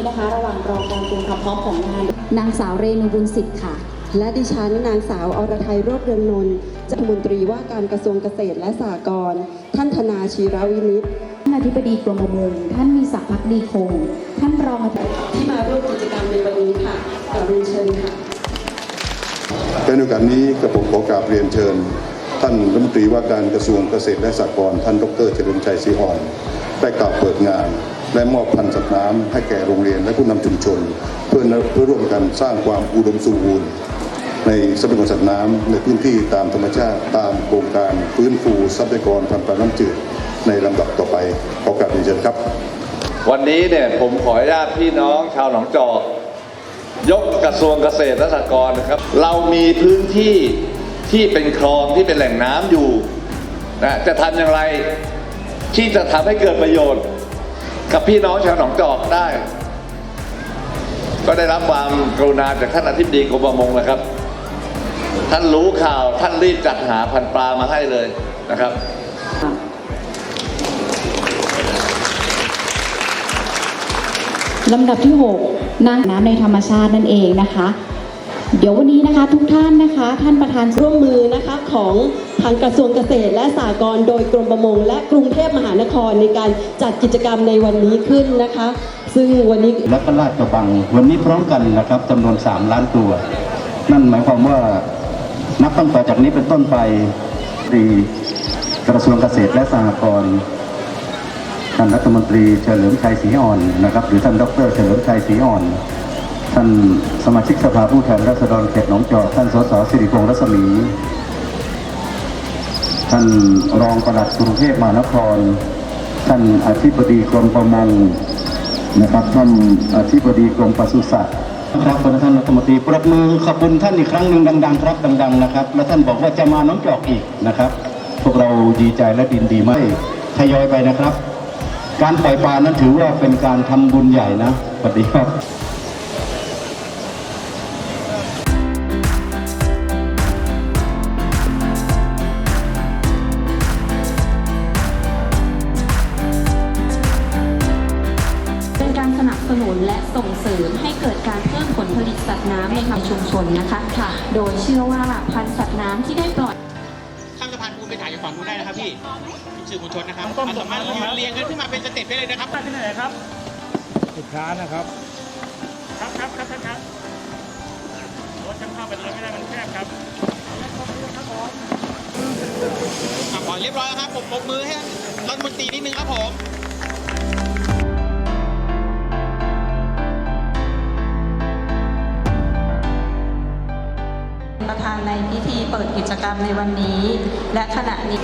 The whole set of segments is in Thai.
นี้นะคะ ระหว่างรอการเตรียมความพร้อมของงาน นางสาวเรนูบุญสิทธิ์ค่ะ และดิฉันนางสาวอรไทยโรจน์เรืองนนท์จากรัฐมนตรีว่าการกระทรวงเกษตรและสหกรณ์ท่านธนาชีรวินิตท่านอธิบดีกรมประมงท่านมีศักดิ์พักดีคง ท่านรองอธิบดีที่มาร่วมกิจกรรมในวันนี้ค่ะกราบเรียนเชิญค่ะในโอกาสนี้กระผมขอกราบเรียนเชิญ ท่านรัฐมนตรีว่าการกระทรวงเกษตรและสหกรณ์ท่านดรเฉลิมชัยศรีอ่อนได้กล่าวเปิดงาน และมอบพันธุ์สัตว์น้ำให้แก่โรงเรียนและผู้นำชุมชน เพื่อเพื่อร่วมกันสร้างความอุดมสมบูรณ์ในทรัพยากรสัตว์น้ำในพื้นที่ตามธรรมชาติตามโครงการฟื้นฟูทรัพยากรทางปลาน้ำจืดในลำดับต่อไปขอกราบเรียนเชิญครับ วันนี้เนี่ยผมขออนุญาตพี่น้องชาวหนองจอก ยกกระทรวงเกษตรและสหกรณ์นะครับ เรามีพื้นที่ที่เป็นคลองที่เป็นแหล่งน้ำอยู่นะจะทำอย่างไรที่จะทำให้เกิดประโยชน์ กับพี่น้องชาวหนองจอกได้ ก็ได้รับความกรุณาจากท่านอธิบดีกรมประมงนะครับ ท่านรู้ข่าวท่านรีบจัดหาพันปลามาให้เลยนะครับลำดับที่ 6นางน้ำในธรรมชาตินั่นเองนะคะ เดี๋ยววันนี้นะคะทุกท่านนะคะ ท่านประธานร่วมมือนะคะของ ทางกระทรวงเกษตรและสหกรณ์โดยกรมประมง และกรุงเทพมหานครในการจัดกิจกรรมในวันนี้ขึ้นนะคะ ซึ่งวันนี้และก็ลาดกระบัง วันนี้พร้อมกันนะครับจำนวน 3 ล้านตัว นั่นหมายความว่านับตั้งแต่จากนี้เป็นต้นไปดีกระทรวงเกษตรและสหกรณ์ท่านรัฐมนตรีเฉลิมชัยศรีอ่อนนะครับ หรือท่านดรเฉลิมชัยศรีอ่อน ท่านสมาชิกสภาผู้แทนราษฎรเขตหนองจอกท่านสสสิริพงษ์รัศมี ท่านรองปลัดกรุงเทพมหานคร ท่านอธิบดีกรมประมงนะครับท่านอธิบดีกรมปศุสัตว์ครับท่านรัฐมนตรีปรบมือขอบคุณท่านอีกครั้งหนึ่งดัง ๆ ครับดัง ๆ นะครับ และท่านบอกว่าจะมาน้องจอกอีกนะครับ พวกเราดีใจและดินดีมากทยอยไปนะครับ การปล่อยปลานั้นถือว่าเป็นการทำบุญใหญ่นะสวัสดีครับ เสริมให้เกิดการเพิ่มผลผลิตสัตว์น้ำในทางชุมชนนะคะค่ะโดยเชื่อว่าพันธุ์สัตว์น้ำที่ได้ปล่อยข้ามสะพานปูนไปถ่ายจากฝั่งนู้นได้นะครับพี่สื่อมวลชนนะครับเราสามารถยืนเรียงกันขึ้นมาเป็นสเต็ปได้เลยนะครับที่ไหนครับสุดท้ายนะครับ ครับครับครับท่านครับรถจะเข้าไปตรงนั้นไม่ได้มันแคบครับอะปล่อยเรียบร้อยแล้วครับผมปรบมือให้รัฐมนตรีนิดนึงครับผมานในพิธีเปิดกิจกรรมในวันนี้ และขณะนี้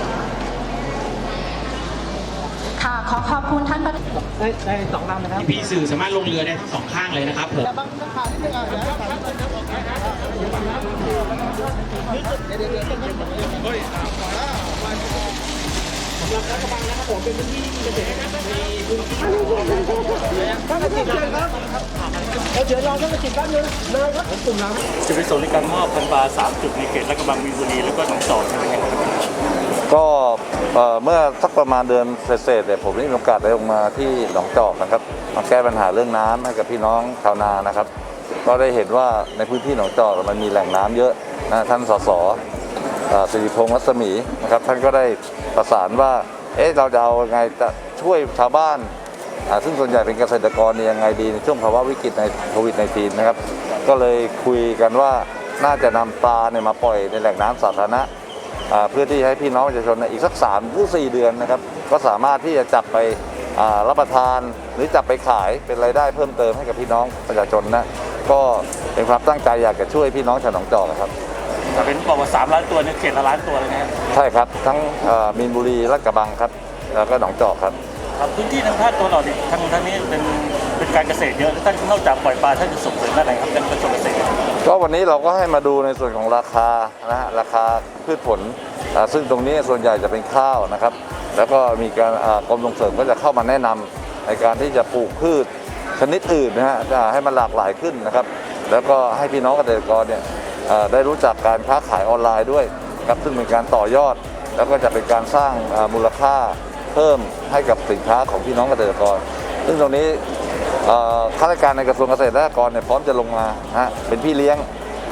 ค่ะขอขอบคุณท่านประธานได้ได้สองลำนะครับพี่สื่อสามารถลงเรือได้ทั้งสองข้างเลยนะครับผม จุดประสงค์ในการมอบพันปาสามจุดในเขตและกระบังมีนบุรีแล้วก็หนองจอกใช่ไหมครับก็เมื่อสักประมาณเดือนเศษๆเนี่ยผมได้มีโอกาสได้ลงมาที่หนองจอกนะครับมาแก้ปัญหาเรื่องน้ำให้กับพี่น้องชาวนานะครับ ก็ได้เห็นว่าในพื้นที่หนองจอกมันมีแหล่งน้ำเยอะนะท่านสสสิริพงษ์รัศมีนะครับท่านก็ได้ประสานว่าเอ๊ะเราจะเอาไงจะ ช่วยชาวบ้านอ่าซึ่งส่วนใหญ่เป็นเกษตรกรเนี่ยยังไงดีในช่วงภาวะวิกฤตในโควิด -19 นะครับ ก็เลยคุยกันว่าน่าจะนำปลาเนี่ยมาปล่อยในแหล่งน้ำสาธารณะอ่าเพื่อที่ให้พี่น้องประชาชนเนี่ยอีกสัก3หรือ4เดือนนะครับ ก็สามารถที่จะจับไปอ่ารับประทานหรือจับไปขายเป็นรายได้เพิ่มเติมให้กับพี่น้องประชาชนนะก็เป็นความตั้งใจอยากจะช่วยพี่น้องชาวหนองจอกนะครับแต่เป็นบอกว่าสามล้านตัวในเขตละล้านตัวเลยนะครับใช่ครับทั้งอ่ามีนบุรีและกระบังครับ แล้วก็หนองจอกครับ ครับพื้นที่ทางภาคตัวเราเนี่ยทางทางนี้เป็นเป็นการเกษตรเยอะท่านนอกจากปล่อยปลาท่านจะส่งเสริมอะไรครับเป็นกระทรวงเกษตรก็วันนี้เราก็ให้มาดูในส่วนของราคานะฮะราคาพืชผลอ่าซึ่งตรงนี้ส่วนใหญ่จะเป็นข้าวนะครับ แล้วก็มีการอ่ากรมส่งเสริมก็จะเข้ามาแนะนำในการที่จะปลูกพืชชนิดอื่นนะฮะจะให้มันหลากหลายขึ้นนะครับ แล้วก็ให้พี่น้องเกษตรกรเนี่ยอ่าได้รู้จักการค้าขายออนไลน์ด้วยครับซึ่งเป็นการต่อยอด แล้วก็จะเป็นการสร้างอ่ามูลค่า เพิ่มให้กับสินค้าของพี่น้องเกษตรกร ซึ่งตรงนี้ข้าราชการในกระทรวงเกษตรและสหกรณ์เนี่ยพร้อมจะลงมาฮะเป็นพี่เลี้ยง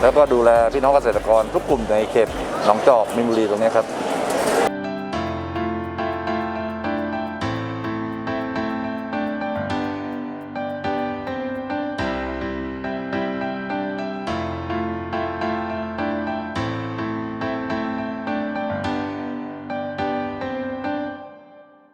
แล้วก็ดูแลพี่น้องเกษตรกรทุกกลุ่มในเขตหนองจอกมินบุรีตรงนี้ครับ